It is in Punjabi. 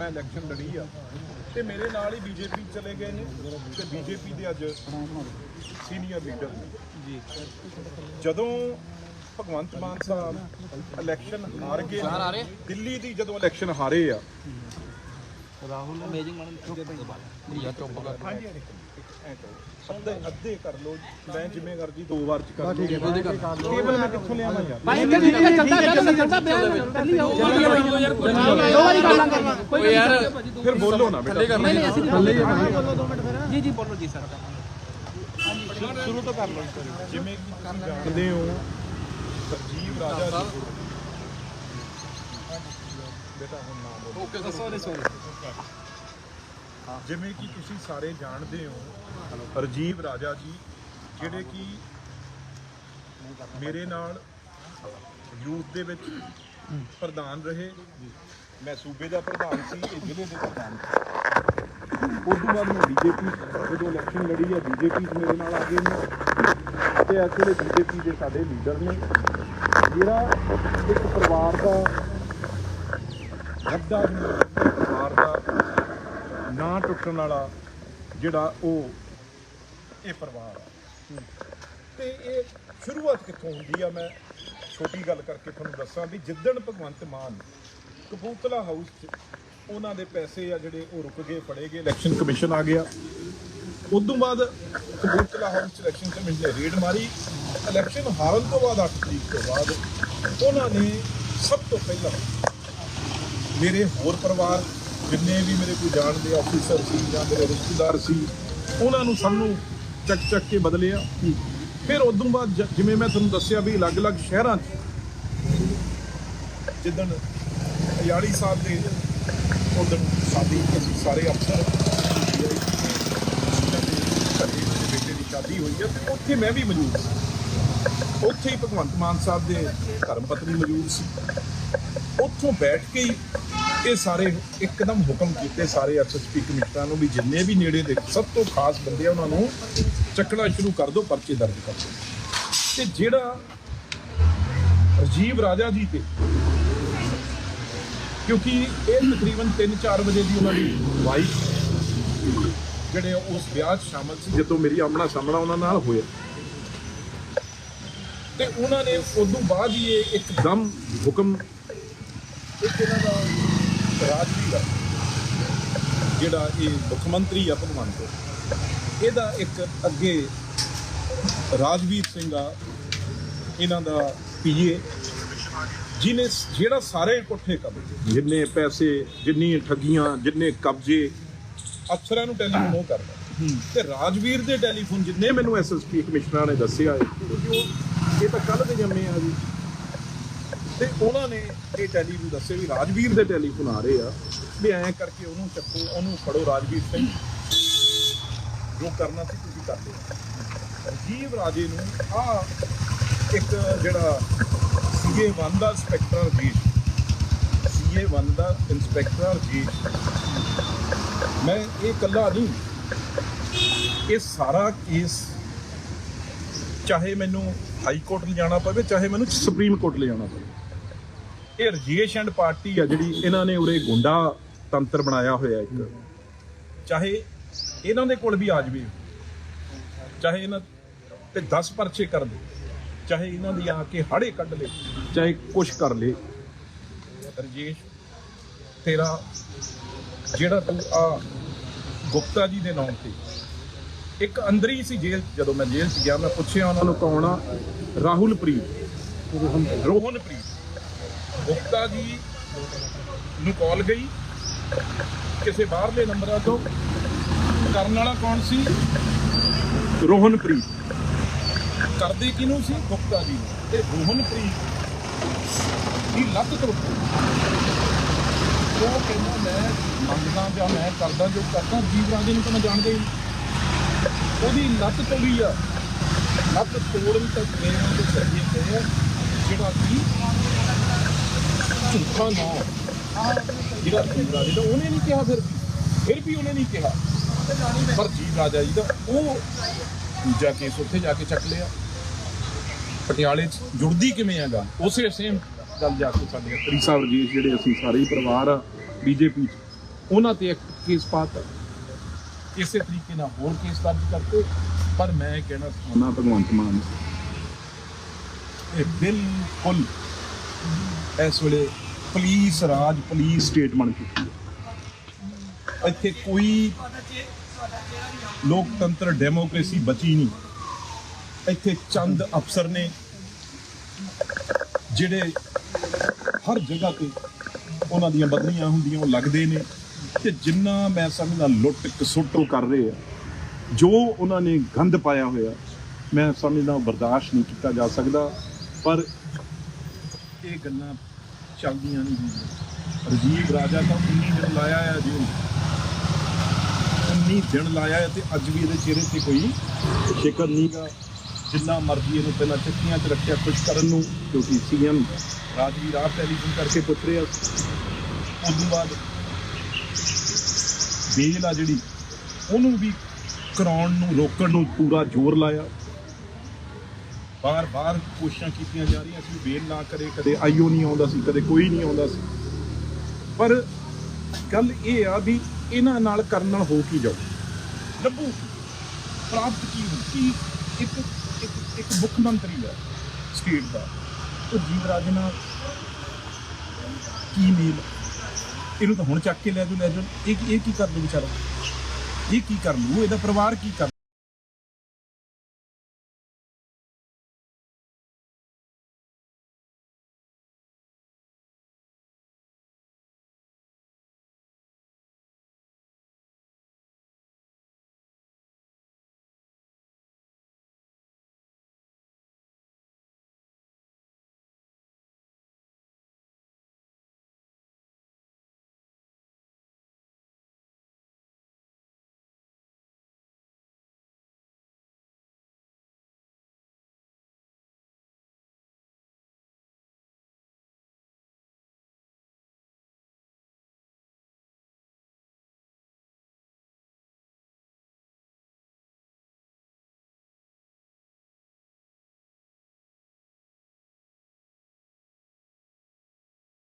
ਮੈਂ ਇਲੈਕਸ਼ਨ ਲੜੀ ਆ। ਤੇ ਮੇਰੇ ਨਾਲ ਹੀ ਬੀਜੇਪੀ ਚਲੇ ਗਏ ਨੇ। ਤੇ ਬੀਜੇਪੀ ਦੇ ਅੱਜ ਸੀਨੀਅਰ ਲੀਡਰ ਨੇ। ਜੀ। ਜਦੋਂ ਭਗਵੰਤ ਮਾਨ ਸਾਹਿਬ ਇਲੈਕਸ਼ਨ ਹਾਰ ਗਏ ਦਿੱਲੀ ਦੀ ਜਦੋਂ ਇਲੈਕਸ਼ਨ ਹਾਰੇ ਆ ਰਾਹੁਲ ਅਮੇਜ਼ਿੰਗ ਮੈਡਮ ਚੁੱਪ ਮੇਰੀ ਯਾਰ ਚੁੱਪ ਕਰ ਹਾਂਜੀ ਐਂ ਕਰੋ ਅੱਧੇ ਅੱਧੇ ਕਰ ਲਓ ਮੈਂ ਜ਼ਿੰਮੇਵਾਰ ਜੀ ਦੋ ਵਾਰ ਚ ਕਰ ਲਓ ਕੇਵਲ ਮੈਂ ਕਿੱਥੋਂ ਲਿਆਵਾਂ ਯਾਰ ਭਾਈ ਇੱਧਰ ਠੀਕ ਹੈ ਚੱਲਦਾ ਪਿਆ ਚੱਲਦਾ ਪਿਆ ਚੱਲੀ ਜਾਓ ਦੋ ਵਾਰੀ ਕਰ ਲਾਂਗੇ ਕੋਈ ਯਾਰ ਫਿਰ ਬੋਲੋ ਨਾ ਬੇਟਾ ਨਹੀਂ ਨਹੀਂ ਅਸੀਂ ਥੱਲੇ ਜੀ ਜੀ ਬੋਲੋ ਜੀ ਸਰ ਸ਼ੁਰੂ ਤੋਂ ਕਰ ਲਓ ਜਿਵੇਂ ਕਿ ਤੁਸੀਂ ਜਾਣਦੇ ਹੋ ਸਰਜੀਵ ਰਾਜਾ ਜੀ ਬੇਟਾ ਹੁਣ ਨਾਮ ਬੋਲੋ। ਓਕੇ ਸੋਰੀ ਸੋਰੀ ਜਿਵੇਂ ਕਿ ਤੁਸੀਂ ਸਾਰੇ ਜਾਣਦੇ ਹੋ ਰਜੀਵ ਰਾਜਾ ਜੀ ਜਿਹੜੇ ਕਿ ਮੇਰੇ ਨਾਲ ਯੂਥ ਦੇ ਵਿੱਚ ਪ੍ਰਧਾਨ ਰਹੇ। ਮੈਂ ਸੂਬੇ ਦਾ ਪ੍ਰਧਾਨ ਸੀ ਤੇ ਜ਼ਿਲ੍ਹੇ ਦੇ ਪ੍ਰਧਾਨ ਸੀ। ਉਸ ਤੋਂ ਬਾਅਦ ਮੈਂ ਬੀਜੇਪੀ ਜਦੋਂ ਇਲੈਕਸ਼ਨ ਲੜੀ ਹੈ ਬੀਜੇਪੀ ਮੇਰੇ ਨਾਲ ਆ ਗਏ ਨੇ। ਤੇ ਐਕਚੁਅਲੀ ਬੀਜੇਪੀ ਦੇ ਸਾਡੇ ਲੀਡਰ ਨੇ। ਜਿਹੜਾ ਇੱਕ ਪਰਿਵਾਰ ਦਾ ਵੱਡਾ ਪਰਿਵਾਰ ਦਾ ਨਾ ਟੁੱਟਣ ਵਾਲਾ ਜਿਹੜਾ ਉਹ ਇਹ ਪਰਿਵਾਰ ਆ। ਤੇ ਇਹ ਸ਼ੁਰੂਆਤ ਕਿੱਥੋਂ ਹੁੰਦੀ ਆ? ਮੈਂ ਛੋਟੀ ਗੱਲ ਕਰਕੇ ਤੁਹਾਨੂੰ ਦੱਸਾਂ ਵੀ ਜਿੱਦਣ ਭਗਵੰਤ ਮਾਨ ਕਪੂਰਥਲਾ ਹਾਊਸ 'ਚ ਉਹਨਾਂ ਦੇ ਪੈਸੇ ਆ ਜਿਹੜੇ ਉਹ ਰੁਕ ਗਏ, ਫੜੇ ਗਏ ਇਲੈਕਸ਼ਨ ਕਮਿਸ਼ਨ ਆ ਗਿਆ। ਉਦੋਂ ਬਾਅਦ ਕਪੂਰਥਲਾ ਹਾਊਸ 'ਚ ਇਲੈਕਸ਼ਨ ਕਮਿਸ਼ਨ ਨੇ ਰੇਡ ਮਾਰੀ। ਇਲੈਕਸ਼ਨ ਹਾਰਨ ਤੋਂ ਬਾਅਦ 8 ਤਰੀਕ ਤੋਂ ਬਾਅਦ ਉਹਨਾਂ ਨੇ ਸਭ ਤੋਂ ਪਹਿਲਾਂ ਮੇਰੇ ਹੋਰ ਪਰਿਵਾਰ ਜਿੰਨੇ ਵੀ ਮੇਰੇ ਕੋਈ ਜਾਣਦੇ ਆਫੀਸਰ ਸੀ ਜਾਂ ਮੇਰੇ ਰਿਸ਼ਤੇਦਾਰ ਸੀ, ਉਹਨਾਂ ਨੂੰ ਸਭ ਨੂੰ ਚੱਕ ਚੱਕ ਕੇ ਬਦਲਿਆ। ਫਿਰ ਉਦੋਂ ਬਾਅਦ ਜ- ਜਿਵੇਂ ਮੈਂ ਤੁਹਾਨੂੰ ਦੱਸਿਆ ਵੀ ਅਲੱਗ-ਅਲੱਗ ਸ਼ਹਿਰਾਂ 'ਚ, ਜਿੱਦਣ ਅਯਾਲੀ ਸਾਹਿਬ ਦੇ ਉਦੋਂ ਸਾਡੀ ਅਸੀਂ ਸਾਰੇ ਅਫਸਰ ਉਹਨਾਂ ਦੇ ਘਰੇ ਮੇਰੇ ਬੇਟੇ ਦੀ ਸ਼ਾਦੀ ਹੋਈ ਹੈ ਤੇ ਉੱਥੇ ਮੈਂ ਵੀ ਮੌਜੂਦ ਸੀ। ਉੱਥੇ ਹੀ ਭਗਵੰਤ ਮਾਨ ਸਾਹਿਬ ਦੇ ਧਰਮ ਪਤਨੀ ਮੌਜੂਦ ਸੀ। ਉੱਥੋਂ ਬੈਠ ਕੇ ਹੀ ਇਹ ਸਾਰੇ ਇੱਕਦਮ ਹੁਕਮ ਕੀਤੇ ਸਾਰੇ ਐਸਐਸਪੀ ਕਮਿਸ਼ਨਰਾਂ ਨੂੰ ਵੀ ਜਿੰਨੇ ਵੀ ਨੇੜੇ ਦੇ ਸਭ ਤੋਂ ਖਾਸ ਬੰਦੇ ਆ, ਉਹਨਾਂ ਨੂੰ ਚੱਕਣਾ ਸ਼ੁਰੂ ਕਰ ਦਿਓ, ਪਰਚੇ ਦਰਜ ਕਰ ਦਿਓ। ਤੇ ਜਿਹੜਾ ਰਾਜੀਵ ਰਾਜਾ ਜੀ ਤੇ, ਕਿਉਂਕਿ ਇਹ ਤਕਰੀਬਨ 3-4 ਵਜੇ ਦੀ ਉਹਨਾਂ ਦੀ ਵਾਈਫ ਜਿਹੜੇ ਉਸ ਵਿਆਹ 'ਚ ਸ਼ਾਮਲ ਸੀ, ਜਦੋਂ ਮੇਰੀ ਆਮਣਾ ਸਾਹਮਣਾ ਉਹਨਾਂ ਨਾਲ ਹੋਇਆ। ਤੇ ਉਹਨਾਂ ਨੇ ਉਦੋਂ ਬਾਅਦ ਹੀ ਇਹ ਇੱਕਦਮ ਹੁਕਮ ਇੱਕ ਇਹਨਾਂ ਦਾ ਰਾਜਵੀਰ ਆ, ਜਿਹੜਾ ਇਹ ਮੁੱਖ ਮੰਤਰੀ ਆ ਭਗਵੰਤ ਇਹਦਾ ਇੱਕ ਅੱਗੇ ਰਾਜਵੀਰ ਸਿੰਘ ਆ ਇਹਨਾਂ ਦਾ ਪੀਏ ਜਿਹਨੇ ਜਿਹੜਾ ਸਾਰੇ ਇਕੱਠੇ ਕਰ ਜਿੰਨੇ ਪੈਸੇ ਜਿੰਨੀ ਠੱਗੀਆਂ ਜਿੰਨੇ ਕਬਜ਼ੇ ਅਫਸਰਾਂ ਨੂੰ ਟੈਲੀਫੋਨ ਉਹ ਕਰਦਾ। ਤੇ ਰਾਜਵੀਰ ਦੇ ਟੈਲੀਫੋਨ ਜਿੰਨੇ ਮੈਨੂੰ ਐਸਐਸਪੀ ਕਮਿਸ਼ਨਰ ਨੇ ਦੱਸਿਆ ਹੈ ਕਿਉਂਕਿ ਉਹ ਇਹ ਤਾਂ ਕੱਲ ਦੇ ਜੰਮੇ ਆ ਜੀ। ਤੇ ਉਹਨਾਂ ਨੇ ਇਹ ਟੈਲੀਫੋਨ ਦੱਸੇ ਵੀ ਰਾਜਵੀਰ ਦੇ ਟੈਲੀਫੋਨ ਆ ਰਹੇ ਆ, ਵੀ ਐਂ ਕਰਕੇ ਉਹਨੂੰ ਚੱਕੋ, ਉਹਨੂੰ ਫੜੋ ਰਾਜਵੀਰ ਸਿੰਘ। ਜੋ ਕਰਨਾ ਸੀ ਤੁਸੀਂ ਕਰ ਲਿਆ। ਰਾਜੀਵ ਰਾਜੇ ਨੂੰ ਆ ਇੱਕ ਜਿਹੜਾ ਸੀਏ 1 ਦਾ ਇੰਸਪੈਕਟਰ ਜੀ ਸੀਏ 1 ਦਾ ਇੰਸਪੈਕਟਰ ਜੀ ਮੈਂ ਇਹ ਇਕੱਲਾ ਨਹੀਂ। ਇਹ ਸਾਰਾ ਕੇਸ ਚਾਹੇ ਮੈਨੂੰ ਹਾਈ ਕੋਰਟ ਲਿਜਾਣਾ ਪਵੇ, ਚਾਹੇ ਮੈਨੂੰ ਸੁਪਰੀਮ ਕੋਰਟ ਲਿਜਾਣਾ ਪਵੇ। ਇਹ ਰਜੀਸ਼ ਐਂਡ ਪਾਰਟੀ ਆ ਜਿਹੜੀ ਇਹਨਾਂ ਨੇ ਉਰੇ ਗੁੰਡਾ ਤੰਤਰ ਬਣਾਇਆ ਹੋਇਆ ਇੱਕ। ਚਾਹੇ ਇਹਨਾਂ ਦੇ ਕੋਲ ਵੀ ਆ ਜਵੇ ਚਾਹੇ ਇਹਨਾਂ ਤੇ 10 ਪਰਚੇ ਕਰ ਦੇ ਚਾਹੇ ਇਹਨਾਂ ਦੀ ਆ ਕੇ ਹਾੜੇ ਕੱਢ ਲੇ ਚਾਹੇ ਕੁਛ ਕਰ ਲੇ। ਰਜੇਸ਼ ਤੇਰਾ ਜਿਹੜਾ ਤੂੰ ਆ ਗੁਪਤਾ ਜੀ ਦੇ ਨਾਮ ਤੇ ਇੱਕ ਅੰਦਰ ਹੀ ਸੀ ਜੇਲ੍ਹ ਜਦੋਂ ਮੈਂ ਜੇਲ੍ਹ 'ਚ ਗਿਆ ਮੈਂ ਪੁੱਛਿਆ ਉਹਨਾਂ ਨੂੰ ਕੌਣ ਆ? ਰਾਹੁਲ ਪ੍ਰੀਤ ਰੋਹਨ ਪ੍ਰੀਤ ਗੁਪਤਾ ਜੀ ਨੂੰ ਕਾਲ ਗਈ। ਕਿਸੇ ਬਾਹਰਲੇ ਨੰਬਰਾਂ ਤੋਂ। ਕਰਨ ਵਾਲਾ ਕੌਣ ਸੀ? ਰੋਹਨਪ੍ਰੀਤ। ਕਰਦੇ ਕਿਹਨੂੰ ਸੀ? ਗੁਪਤਾ ਜੀ ਨੂੰ। ਤੇ ਰੋਹਨਪ੍ਰੀਤ ਦੀ ਲੱਤ ਤੋਂ। ਉਹ ਕਹਿੰਦਾ ਮੈਂ ਮੰਗਦਾ ਜਾਂ ਮੈਂ ਕਰਦਾ ਜੋ ਕਰਦਾ ਜੀਵ ਰਾਜੇ ਨੂੰ ਤਾਂ ਮੈਂ ਜਾਣਦਾ ਹੀ ਨਹੀਂ। ਉਹਦੀ ਲੱਤ ਤੋੜੀ ਆ। ਲੱਤ ਤੋੜਨ ਤੱਕ ਮੇਰੇ ਨਾਲ ਤੇ ਪਏ ਆ ਜਿਹੜਾ ਕਿ ਝੂਠਾ ਨਾ ਜਿਹੜਾ ਜੀਵ ਰਾਜੇ ਦਾ ਉਹਨੇ ਨਹੀਂ ਕਿਹਾ ਫਿਰ। ਫਿਰ ਵੀ ਉਹਨੇ ਨਹੀਂ ਕਿਹਾ। ਪਰ ਜੀਵ ਰਾਜਾ ਜੀ ਦਾ ਉਹ ਦੂਜਾ ਕੇਸ ਉੱਥੇ ਜਾ ਕੇ ਚੱਕ ਲਿਆ। ਪਟਿਆਲੇ 'ਚ ਜੁੜਦੀ ਕਿਵੇਂ ਗੱਲ? ਉਸੇ ਸੇਮ ਗੱਲ ਜਾ ਕੇ ਸਾਡੇ ਤਰੀ ਸਾਹਿਬ ਜੀ ਜਿਹੜੇ ਅਸੀਂ ਸਾਰੇ ਹੀ ਪਰਿਵਾਰ ਆ ਬੀਜੇਪੀ 'ਚ ਉਹਨਾਂ ਤੇ ਇੱਕ ਕੇਸ ਪਾਤਾ ਇਸੇ ਤਰੀਕੇ ਨਾਲ ਹੋਰ ਕੇਸ ਦਰਜ ਕਰਤੇ। ਪਰ ਮੈਂ ਕਹਿਣਾ ਚਾਹੁੰਦਾ ਭਗਵੰਤ ਮਾਨ। ਇਹ ਬਿਲਕੁਲ ਇਸ ਵੇਲੇ ਪੁਲਿਸ ਰਾਜ, ਪੁਲਿਸ ਸਟੇਟ ਬਣ ਚੁੱਕੀ ਹੈ। ਇੱਥੇ ਕੋਈ ਲੋਕਤੰਤਰ ਡੈਮੋਕ੍ਰੇਸੀ ਬਚੀ ਨਹੀਂ। ਇੱਥੇ ਚੰਦ ਅਫਸਰ ਨੇ ਜਿਹੜੇ ਹਰ ਜਗ੍ਹਾ ਤੇ ਉਹਨਾਂ ਦੀਆਂ ਬਦਲੀਆਂ ਹੁੰਦੀਆਂ, ਉਹ ਲੱਗਦੇ ਨੇ ਤੇ ਜਿੰਨਾ ਮੈਂ ਸਮਝਦਾ ਲੁੱਟ ਕਸੁੱਟ ਕਰ ਰਹੇ ਆ, ਜੋ ਉਹਨਾਂ ਨੇ ਗੰਦ ਪਾਇਆ ਹੋਇਆ, ਮੈਂ ਸਮਝਦਾ ਬਰਦਾਸ਼ਤ ਨਹੀਂ ਕੀਤਾ ਜਾ ਸਕਦਾ, ਪਰ ਇਹ ਗੱਲਾਂ ਚੱਲਦੀਆਂ ਨਹੀਂ ਗਈਆਂ ਰਜੀਵ ਰਾਜਾ ਤਾਂ 19 ਦਿਨ ਲਾਇਆ ਆ ਜੀ। 19 ਦਿਨ ਲਾਇਆ ਤੇ ਅੱਜ ਵੀ ਇਹਦੇ ਚਿਹਰੇ ਤੇ ਕੋਈ ਸ਼ਿਕਰ ਨਹੀਂਗਾ ਜਿੰਨਾ ਮਰਜ਼ੀ ਇਹਨੂੰ ਪਹਿਲਾਂ ਚੱਕੀਆਂ 'ਚ ਰੱਖਿਆ ਕੁਝ ਕਰਨ ਨੂੰ, ਕਿਉਂਕਿ ਸੀਐਮ ਰਾਜਵੀਰ ਆਪ ਟੈਲੀਫੋਨ ਕਰਕੇ ਪੁੱਛ ਰਿਹਾ ਉਸ ਤੋਂ ਬਾਅਦ ਬੇਲ ਆ ਜਿਹੜੀ, ਉਹਨੂੰ ਵੀ ਕਰਾਉਣ ਨੂੰ, ਰੋਕਣ ਨੂੰ ਪੂਰਾ ਜ਼ੋਰ ਲਾਇਆ। ਬਾਰ-ਬਾਰ ਕੋਸ਼ਿਸ਼ਾਂ ਕੀਤੀਆਂ ਜਾ ਰਹੀਆਂ ਸੀ, ਬੇਲ ਨਾ ਕਰੇ, ਕਦੇ ਆਈਓ ਨਹੀਂ ਆਉਂਦਾ ਸੀ, ਕਦੇ ਕੋਈ ਨਹੀਂ ਆਉਂਦਾ ਸੀ। ਪਰ ਗੱਲ ਇਹ ਆ ਵੀ ਇਹਨਾਂ ਨਾਲ ਕਰਨ ਨਾਲ ਹੋ ਕੀ ਜਾਊ? ਲੱਭੂ। ਪ੍ਰਾਪਤ ਕੀ ਕੀ ਇੱਕ ਇੱਕ ਇੱਕ ਮੁੱਖ ਮੰਤਰੀ ਹੈ ਸਟੇਟ ਦਾ ਉਹ ਜੀਵ ਰਾਜ ਨਾਲ ਕੀ ਮੇਲ? ਇਹਨੂੰ ਤਾਂ ਹੁਣ ਚੱਕ ਕੇ ਲੈ ਜਾਓ ਲੈ ਜਾਓ। ਇਹ ਇਹ ਕੀ ਕਰ ਲੂ ਵਿਚਾਰਾ? ਇਹ ਕੀ ਕਰ ਲੂ ਇਹਦਾ ਪਰਿਵਾਰ ਕੀ ਕਰ